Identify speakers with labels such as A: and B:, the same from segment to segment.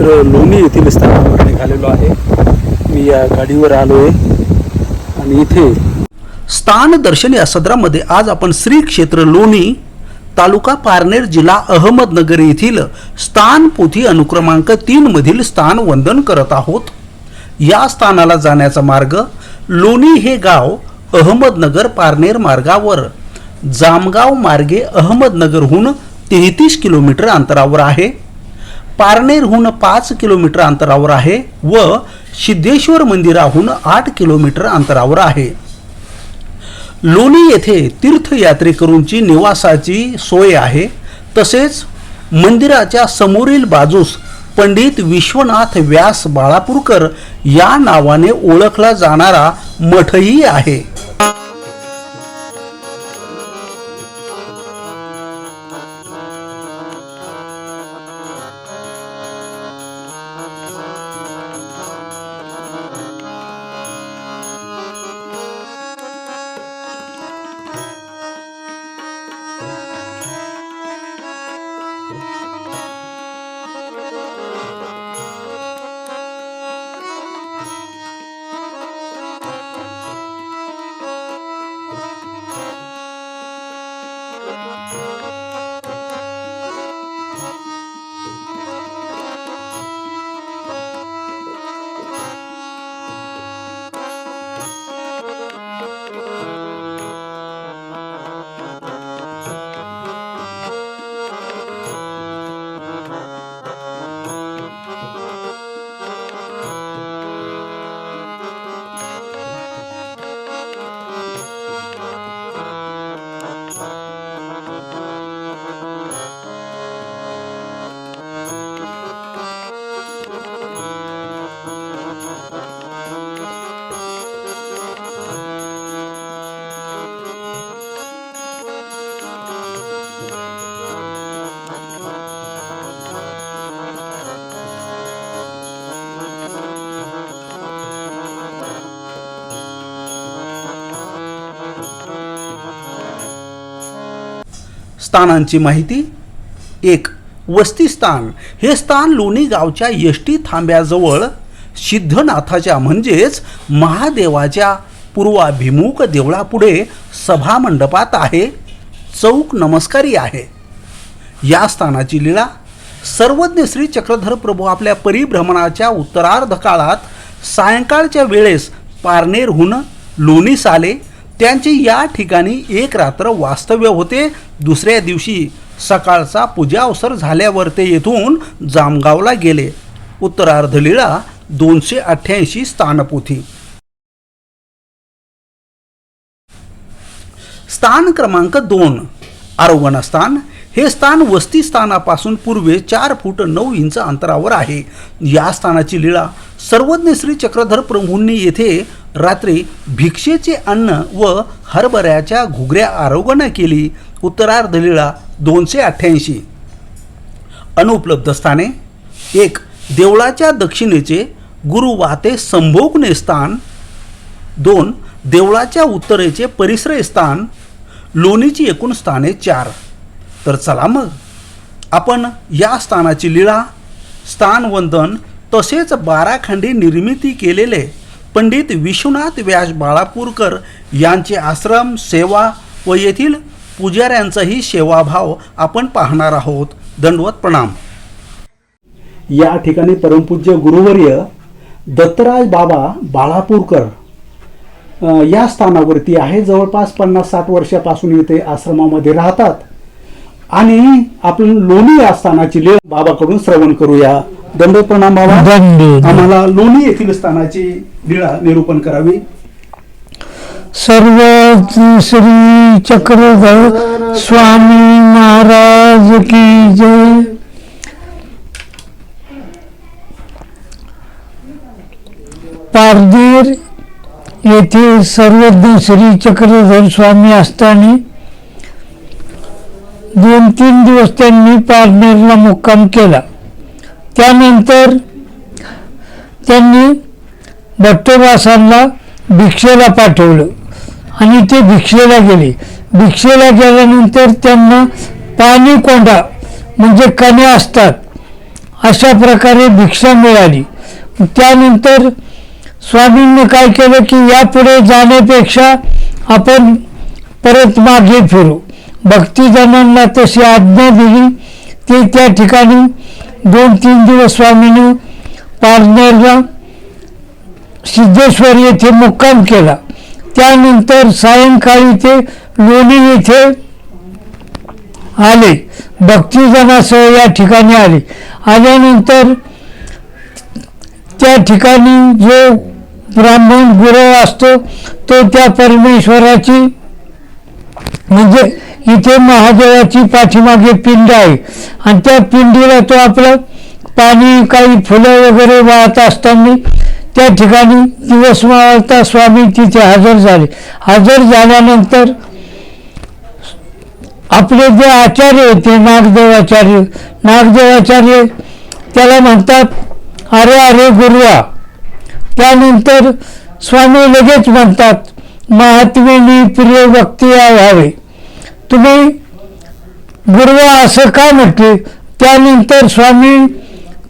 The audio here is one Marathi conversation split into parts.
A: दंडोत लोणी येथील स्थानावर निघालेलो आहे. मी या गाडीवर आलो आहे आणि इथे स्थान दर्शन या सदरामध्ये आज आपण श्री क्षेत्र लोणी तालुका पारनेर जिल्हा अहमदनगर येथील स्थान पोथी अनुक्रमांक तीन मधील स्थान वंदन करत आहोत. या स्थानाला जाण्याचा मार्ग लोणी हे गाव अहमदनगर पारनेर मार्गावर जामगाव मार्गे अहमदनगरहून तेहतीस किलोमीटर अंतरावर आहे. पारनेरहून पाच किलोमीटर अंतरावर आहे व सिद्धेश्वर मंदिराहून आठ किलोमीटर अंतरावर आहे. लोणी येथे तीर्थयात्रेकरूंची निवासाची सोय आहे. तसेच मंदिराच्या समोरील बाजूस पंडित विश्वनाथ व्यास बाळापूरकर या नावाने ओळखला जाणारा मठही आहे. स्थानांची माहिती. एक वस्तीस्थान. हे स्थान लोणी गावच्या यष्टी थांब्याजवळ सिद्धनाथाच्या म्हणजेच महादेवाच्या पूर्वाभिमुख देवळापुढे सभामंडपात आहे. चौक नमस्कारी आहे. या स्थानाची लीळा सर्वज्ञ श्री चक्रधर प्रभू आपल्या परिभ्रमणाच्या उत्तरार्ध काळात सायंकाळच्या वेळेस पारनेरहून लोणीस आले. त्यांचे या ठिकाणी एक रात्र वास्तव्य होते. दुसऱ्या दिवशी सकाळचा पूजावसर झाल्यावर ते येथून जामगावला गेले. उत्तरार्ध लीळा दोनशे अठ्ठ्याऐंशी स्थानपोथी. स्थान क्रमांक दोन आरोगण स्थान. हे स्थान वस्ती स्थानापासून पूर्वे चार फूट नऊ इंच अंतरावर आहे. या स्थानाची लीळा सर्वज्ञ श्री चक्रधर प्रभूंनी येथे रात्री भिक्षेचे अन्न व हरभऱ्याच्या घुगऱ्या आरोगण केली. उत्तरार्ध लीळा दोनशे अठ्ठ्याऐंशी. अनुपलब्ध स्थाने. एक देवळाच्या दक्षिणेचे गुरुवाते संभोगणे स्थान. दोन देवळाच्या उत्तरेचे परिसरे स्थान. लोणीची एकूण स्थाने चार. तर चला मग. आपण या स्थानाची लीळा स्थानवंदन तसेच बाराखंडी निर्मिती केलेले पंडित विश्वनाथ व्यास बाळापूरकर यांचे आश्रम सेवा व येथील पुजाऱ्यांचाही सेवाभाव आपण पाहणार आहोत. दंडवत प्रणाम. या ठिकाणी परमपूज्य गुरुवर्य दत्तराज बाबा बाळापूरकर या स्थानावरती आहे. जवळपास पन्नास साठ वर्षापासून इथे आश्रमामध्ये राहतात. आणि आपण लोणी या स्थानाची लीळ बाबाकडून श्रवण करूया. दंड प्रणाम बाबा. आम्हाला लोणी येथील स्थानाची लीळा निरूपण करावी.
B: सर्व श्री चक्रधर स्वामी महाराज की जय. पारदेर येथे सर्वज्ञ श्री चक्रधर स्वामी असताना दोन तीन दिवस त्यांनी पारनेरला मुक्काम केला. त्यानंतर त्यांनी भट्टवासांना भिक्षेला पाठवलं. आणि ते भिक्षेला गेले. भिक्षेला गेल्यानंतर त्यांना पाणी कोंडा म्हणजे कणे असतात अशा प्रकारे भिक्षा मिळाली. त्यानंतर स्वामींनी काय केलं की यापुढे जाण्यापेक्षा आपण परत मागे फिरू. भक्तिजनांना तशी आज्ञा दिली. ते त्या ठिकाणी दोन तीन दिवस स्वामींनी पारनेरला सिद्धेश्वर येथे मुक्काम केला. त्यानंतर सायंकाळी ते लोणी येथे आले. भक्तिजनासह या ठिकाणी आले. आल्यानंतर त्या ठिकाणी जो ब्राह्मण गुरव असतो तो त्या परमेश्वराची म्हणजे इथे महादेवाची पाठीमागे पिंड आहे. आणि त्या पिंडीला तो आपलं पाणी काही फुलं वगैरे वाहत असताना त्या ठिकाणी दिवस मावळता स्वामी तिथे हजर झाले. हजर झाल्यानंतर आपले जे आचार्य होते नागदेवाचार्य नागदेवाचार्य त्याला म्हणतात अरे अरे गुरुवा. त्यानंतर स्वामी लगेच म्हणतात महात्मेनी प्रिय व्यक्ती व्हावे. तुम्ही गुरुवा असं का म्हटले? त्यानंतर स्वामी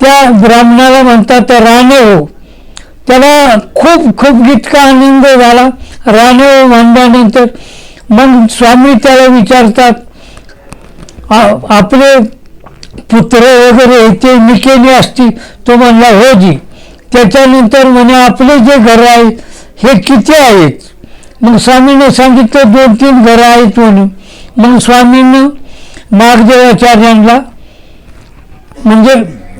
B: त्या ब्राह्मणाला म्हणतात राणे हो. त्याला खूप खूप इतका आनंद झाला. राणे म्हणल्यानंतर मग स्वामी त्याला विचारतात आपले पुत्र वगैरे ते निकेने असती तो म्हणला हो जी. त्याच्यानंतर म्हणे आपले जे घर आहेत हे किती आहेत? मग स्वामीने सांगितलं दोन तीन घरं आहेत म्हणून मग स्वामीनं नागदेवाचार्यांना म्हणजे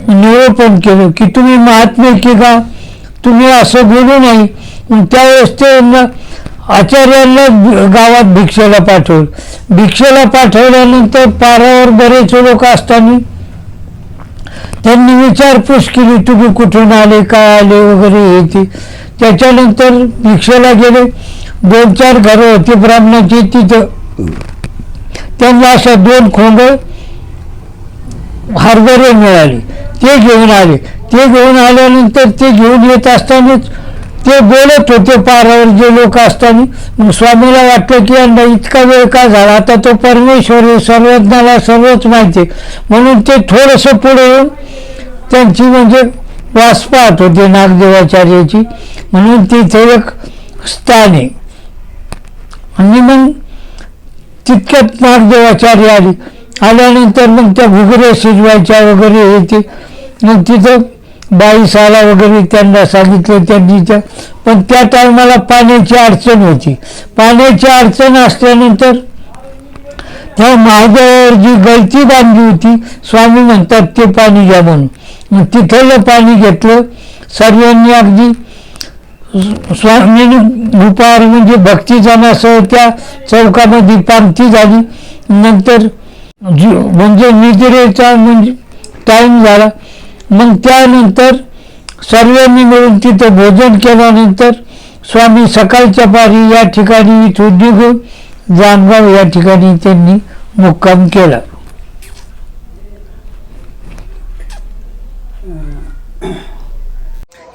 B: निरोपण केलं की तुम्ही महात्मे की का? तुम्ही असं बोलू नाही त्यावेळेस ते आचार्यांना गावात भिक्षेला पाठवलं. भिक्षेला पाठवल्यानंतर पारावर बरेच लोक असताना त्यांनी विचारपूस केली तुम्ही कुठून आले काय आले वगैरे हे ते? त्याच्यानंतर भिक्षेला गेले. दोन चार घरं होती ब्राह्मणाची तिथं. त्यांना अशा दोन खोंड हरभरे मिळाली. ते घेऊन आले. ते घेऊन आल्यानंतर ते घेऊन येत असतानाच ते बोलत होते पारावर जे लोक असताना. मग स्वामीला वाटलं की यांना इतका वेळ का झाला? आता तो परमेश्वर सर्वज्ञाला सर्वच माहिती आहे. म्हणून ते थोडंसं पुढे येऊन त्यांची म्हणजे वास पाहत होते नागदेवाचार्याची. म्हणून तिथे एक स्थान आहे. आणि मग तितक्यात नागदेवाचार्य आली. आल्यानंतर मग त्या घुगऱ्या शिजवायच्या वगैरे हे ते मग तिथं बाई साला वगैरे त्यांना सांगितलं त्यांनी त्या पण त्या टायमाला पाण्याची अडचण होती. पाण्याची अडचण असल्यानंतर त्या महादेवावर जी गळती बांधली होती स्वामी म्हणतात ते पाणी घ्या म्हणून. मग तिथलं पाणी घेतलं. सर्वांनी अगदी स्वामीने दुपार म्हणजे भक्तिजनासह त्या चौकामध्ये पांगती झाली. नंतर म्हणजे निद्रेचा म्हणजे टाईम झाला. मग त्यानंतर सर्वांनी मिळून तिथं भोजन केल्यानंतर स्वामी सकाळच्या पारी या ठिकाणी इथून निघून जानगाव या ठिकाणी त्यांनी मुक्काम केला.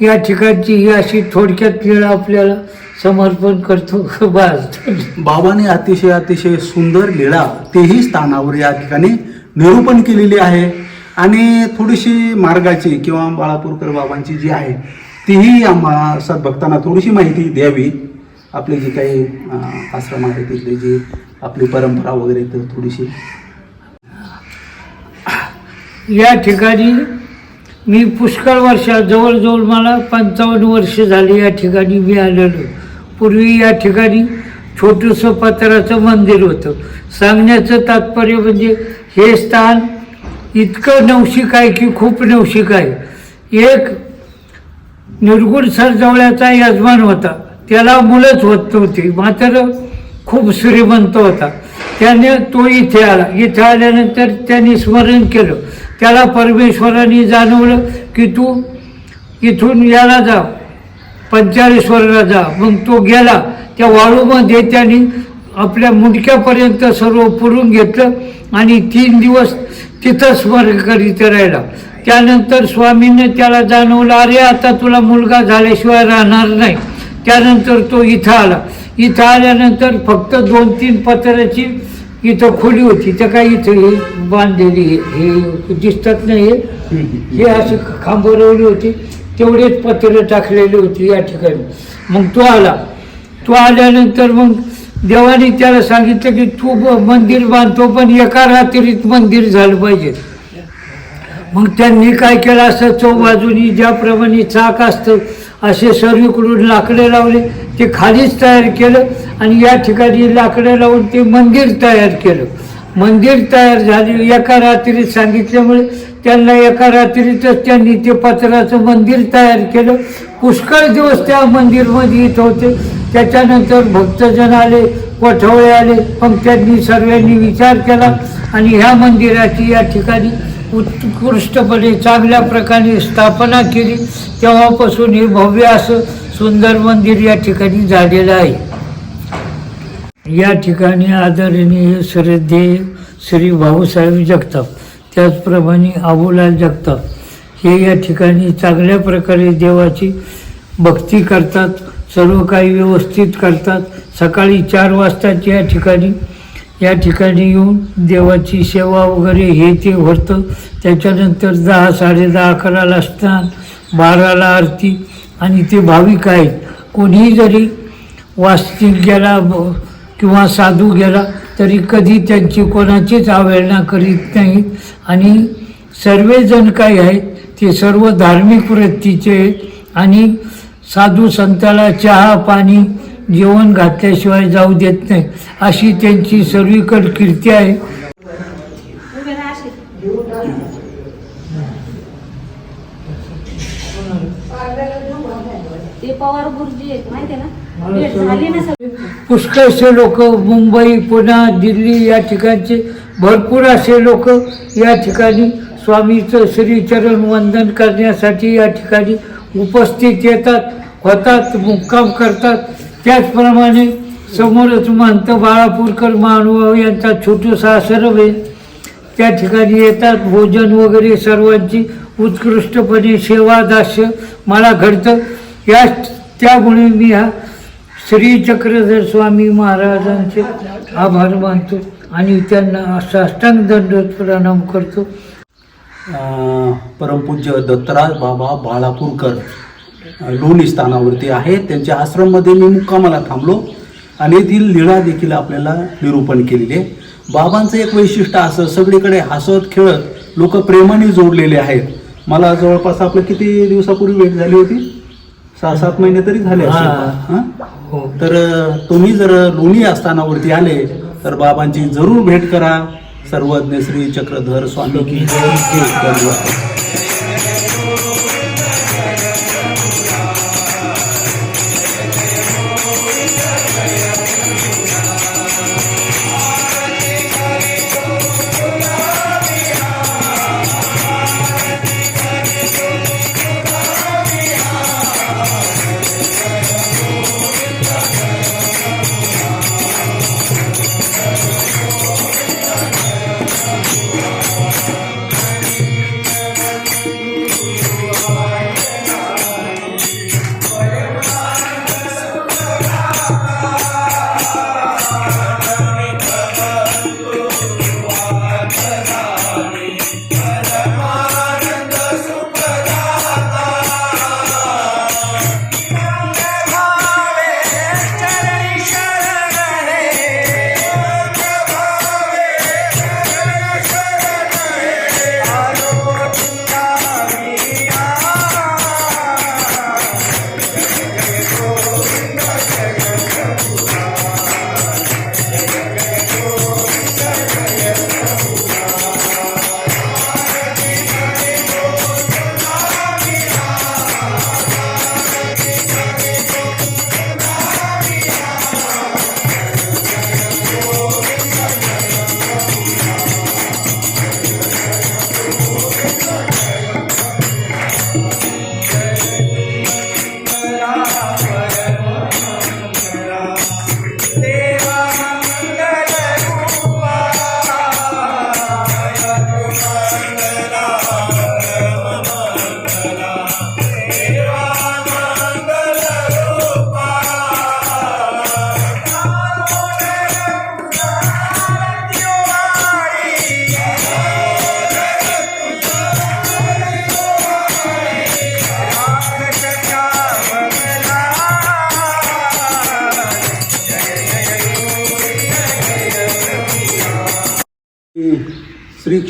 B: या ठिकाणची ही अशी थोडक्यात लीळा आपल्याला समर्पण करतो बस.
A: बाबाने अतिशय अतिशय सुंदर लीळा तेही स्थानावर या ठिकाणी निरूपण केलेली आहे. आणि थोडीशी मार्गाची किंवा बाळापूरकर बाबांची जी आहे तीही आम्हा सद्भक्तांना थोडीशी माहिती द्यावी. आपले जे काही आश्रम आहे तिथली जी आपली परंपरा वगैरे तर थोडीशी.
B: या ठिकाणी मी पुष्कळ वर्षात जवळजवळ मला पंचावन्न वर्ष झाली या ठिकाणी मी आलेलो. पूर्वी या ठिकाणी छोटंसं पत्राचं मंदिर होतं. सांगण्याचं तात्पर्य म्हणजे हे स्थान इतकं नवशिक आहे की खूप नवशिक आहे. एक निर्गुण सरजवळ्याचा यजमान होता. त्याला मुलंच होत नव्हती मात्र खूप श्रीमंत होता. त्याने तो इथे आला. इथे आल्यानंतर त्याने स्मरण केलं. त्याला परमेश्वराने जाणवलं की तू इथून याला जा. पंचाळेश्वरला जा. मग तो गेला त्या वाळूमध्ये त्यांनी आपल्या मुंडक्यापर्यंत सर्व पुरून घेतलं आणि तीन दिवस तिथं स्मरण करीत राहिला. त्यानंतर स्वामींनी त्याला जाणवलं अरे आता तुला मुलगा झाल्याशिवाय राहणार नाही. त्यानंतर तो इथं आला. इथं आल्यानंतर फक्त दोन तीन पत्राची इथं खोली होती. तर काही इथं हे बांधलेली हे दिसतात नाही हे? हे अशी खांबरवली होती. तेवढेच पत्र टाकलेली होती या ठिकाणी. मग तो आला. तो आल्यानंतर मग देवाने त्याला सांगितलं की तू मंदिर बांधतो पण एका रात्रीत मंदिर झालं पाहिजे. मग त्यांनी काय केलं? असं चौबाजूनी ज्याप्रमाणे चाक असतं असे सर्वीकडून लाकडे लावले. ते खालीच तयार केलं आणि या ठिकाणी लाकडं लावून ते मंदिर तयार केलं. मंदिर तयार झाले. एका रात्रीत सांगितल्यामुळे त्यांना एका रात्रीतच त्यांनी ते पत्राचं मंदिर तयार केलं. पुष्कळ दिवस त्या मंदिरमध्ये येत होते. त्याच्यानंतर भक्तजन आले कोठवळे आले. पण त्यांनी सर्वांनी विचार केला आणि ह्या मंदिराची या ठिकाणी उत्कृष्टपणे चांगल्या प्रकारे स्थापना केली. तेव्हापासून हे भव्य असं सुंदर मंदिर या ठिकाणी झालेलं आहे. या ठिकाणी आदरणीय श्रद्धेय श्री भाऊसाहेब जगताप त्याचप्रमाणे आबुलाल जगताप. हे या ठिकाणी चांगल्या प्रकारे देवाची भक्ती करतात सर्व काही व्यवस्थित करतात. सकाळी चार वाजताच्या या ठिकाणी या ठिकाणी येऊन देवाची सेवा वगैरे हे ते होतं. त्याच्यानंतर दहा साडेदहा अकराला स्नान बाराला आरती आणि ते भाविक आहेत. कोणीही जरी वास्तिक गेला किंवा साधू गेला तरी कधी त्यांची कोणाचीच अवहेलना करीत नाहीत. आणि सर्वजण काय आहेत ते सर्व धार्मिक वृत्तीचे आहेत. आणि साधू संताला चहा पाणी जेवण घातल्याशिवाय जाऊ देत नाही. अशी त्यांची सर्वीकड कीर्ती आहे.
C: ते पवार गुरुजी आहेत माहिती आहे ना?
B: पुष्कळसे लोक मुंबई पुणे दिल्ली या ठिकाणचे भरपूर असे लोक या ठिकाणी स्वामीचं श्रीचरण वंदन करण्यासाठी या ठिकाणी उपस्थित येतात होतात मुक्काम करतात. त्याचप्रमाणे समोरच महंत बाळापूरकर महानुभाव यांचा छोटूसा आश्रम आहे. त्या ठिकाणी येतात भोजन वगैरे सर्वांची उत्कृष्टपणे सेवा दास्य मला घडतं. या त्यामुळे मी हा श्री चक्रधर स्वामी महाराजांचे आभार मानतो आणि त्यांना साष्टांग दंडवत प्रणाम करतो.
A: परमपूज्य दत्तराज बाबा बाळापूरकर लोणी स्थानावरती आहे त्यांच्या आश्रममध्ये मी मुक्कामाला थांबलो आणि येथील लीळा देखील आपल्याला निरूपण केलेली आहे. बाबांचं एक वैशिष्ट्य असं सगळीकडे हसत खेळत लोक प्रेमाने जोडलेले आहेत. मला जवळपास आपलं किती दिवसापूर्वी भेट झाली होती? सहा सात महिने तरी झाले.
B: हा.
A: तर तुम्ही जर लोणी आस्थानावरती आले तर बाबांची जरूर भेट करा सर्वज्ञ श्री चक्रधर स्वामी की जय जय धन्यवाद.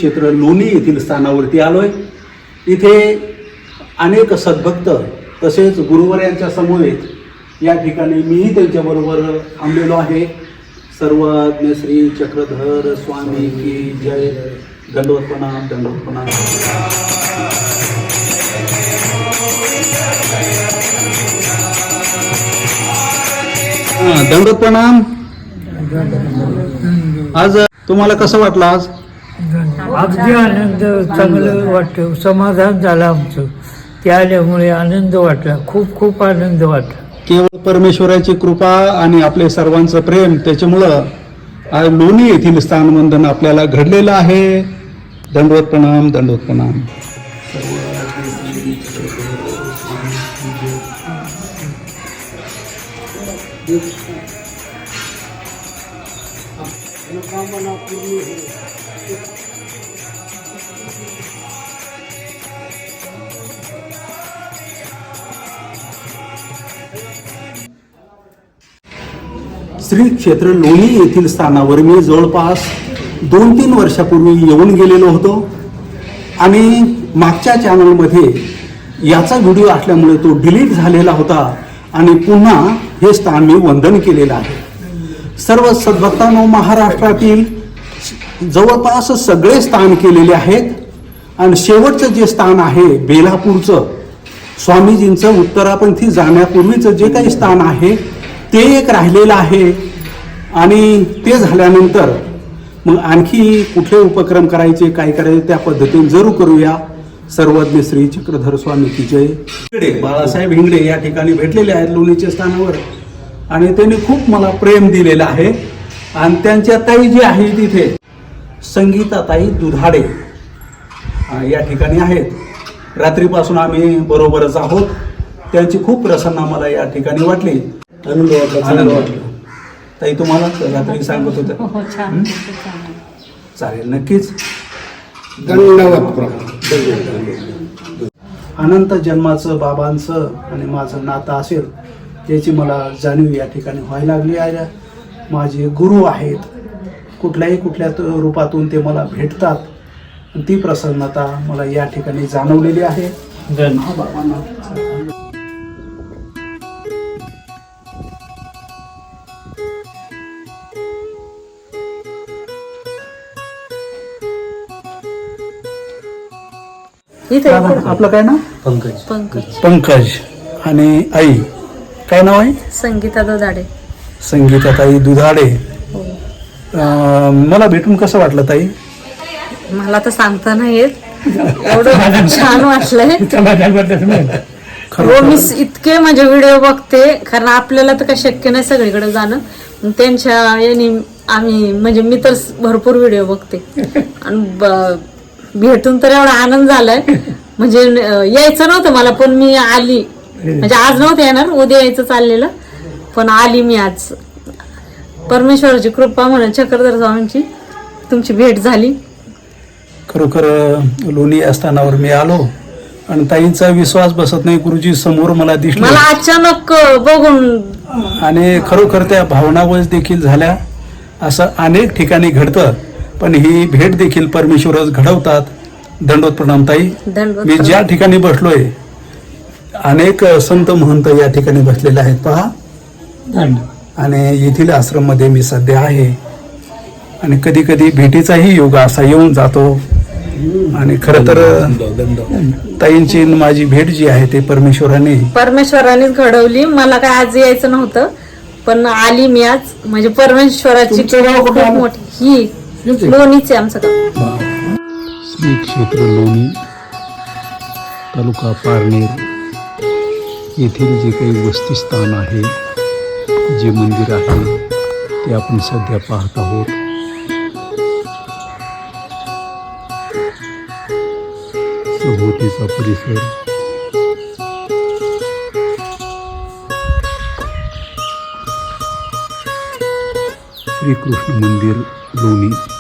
A: क्षेत्र लोणी येथील स्थानावरती आलोय. इथे अनेक सद्भक्त तसेच गुरुवर्यांच्या समवेत या ठिकाणी मीही त्यांच्याबरोबर थांबलेलो आहे. सर्वज्ञ श्री चक्रधर स्वामी की जय. दंडवत प्रणाम दंडवत आज तुम्हाला कसं वाटलं आज?
B: अगदी आनंद चांगलं वाटतं. समाधान झालं आमचं. ते आल्यामुळे आनंद वाटला. खूप खूप आनंद वाटला.
A: केवळ परमेश्वराची कृपा आणि आपले सर्वांचं प्रेम त्याच्यामुळं आज लोणी येथील स्थानबंधन आपल्याला घडलेलं आहे. दंडवत प्रणाम दंडवत प्रणाम. श्री क्षेत्र लोणी येथील स्थानावर मी जवळपास दोन तीन वर्षापूर्वी येऊन गेलेलो होतो. आणि मागच्या चॅनलमध्ये याचा व्हिडिओ असल्यामुळे तो डिलीट झालेला होता आणि पुन्हा हे स्थान मी वंदन केलेलं आहे. सर्व सद्भक्तांनो महाराष्ट्रातील जवळपास सगळे स्थान केलेले आहेत. आणि शेवटचं जे स्थान आहे बेलापूरचं स्वामीजींचं उत्तरापंथी जाण्यापूर्वीचं जे काही स्थान आहे ते एक राहिलेलं आहे. आणि ते झाल्यानंतर मग आणखी कुठले उपक्रम करायचे काय करायचे त्या पद्धतीने जरूर करूया. सर्वज्ञ श्री चक्रधर स्वामी की जय. हिंगडे बाळासाहेब हिंगडे या ठिकाणी भेटलेले आहेत लोणीच्या स्थानावर. आणि त्यांनी खूप मला प्रेम दिलेलं आहे. आणि त्यांच्या ताई जी आहे तिथे संगीताताई दुधाडे या ठिकाणी आहेत. रात्रीपासून आम्ही बरोबरच आहोत. त्यांची खूप प्रसन्ना मला या ठिकाणी वाटली. आनंद वाटला आनंद वाटला. ताई तुम्हाला रात्री सांगत होत्या
C: हो छान
A: हं? चालेल नक्कीच.
D: दंडवत
A: अनंत जन्माचं बाबांचं आणि माझं नातं असेल याची मला जाणीव या ठिकाणी व्हायला लागली आहे. माझे गुरु आहेत. कुठल्याही कुठल्या त- रूपातून ते मला भेटतात. आणि ती प्रसन्नता मला या ठिकाणी जाणवलेली आहे. हा दादा, आपलं काय नाव?
C: पंकज.
A: पंकज. आणि आई? काय नाव आहे?
C: संगीता दोदाडे
A: संगीता ताई दुधाडे. मला भेटून कसं वाटलं ताई?
C: मला तर सांगता नाही येत. एवढं छान वाटलंय. हो मी इतके म्हणजे व्हिडिओ बघते. कारण आपल्याला तर काही शक्य नाही सगळीकडे जाणं. त्यांच्या याने आम्ही म्हणजे मी तर भरपूर व्हिडिओ बघते. आणि भेटून तर एवढा आनंद झालाय. म्हणजे यायचं नव्हतं मला पण मी आली. म्हणजे आज नव्हतं येणार उद्या यायचं चाललेलं. पण आली मी आज. परमेश्वराची कृपा म्हणून चक्रधर स्वामींची तुमची भेट झाली.
A: खरोखर लोणी या स्थानावर मी आलो आणि ताईंचा विश्वास बसत नाही गुरुजी समोर मला दिसले.
C: मला अचानक बघून
A: आणि खरोखर त्या भावनावश देखील झाल्या. असं अनेक ठिकाणी घडतं पण ही भेट देखील परमेश्वरच घडवतात. दंडोत प्रणाम ताई.
C: दंडवत
A: मी ज्या ठिकाणी बसलोय अनेक संत महंत या ठिकाणी बसलेले आहेत. पहा. आणि येथील आश्रममध्ये मी सध्या आहे. आणि कधी कधी भेटीचाही योग असा येऊन जातो. आणि खरं तर ताईंची माझी भेट जी आहे ते परमेश्वराने
C: परमेश्वरानेच घडवली. मला काय आज यायचं नव्हतं पण आली मी आज. म्हणजे परमेश्वराची खूप? मोठी ही लोणीच आहे आमचं गाव.
E: श्री क्षेत्र लोणी तालुका पारनेर. येथील जे काही वस्तीस्थान आहे जे मंदिर आहे ते आपण सध्या पाहत आहोत. सभोवतीचा परिसर. श्रीकृष्ण मंदिर लोणी.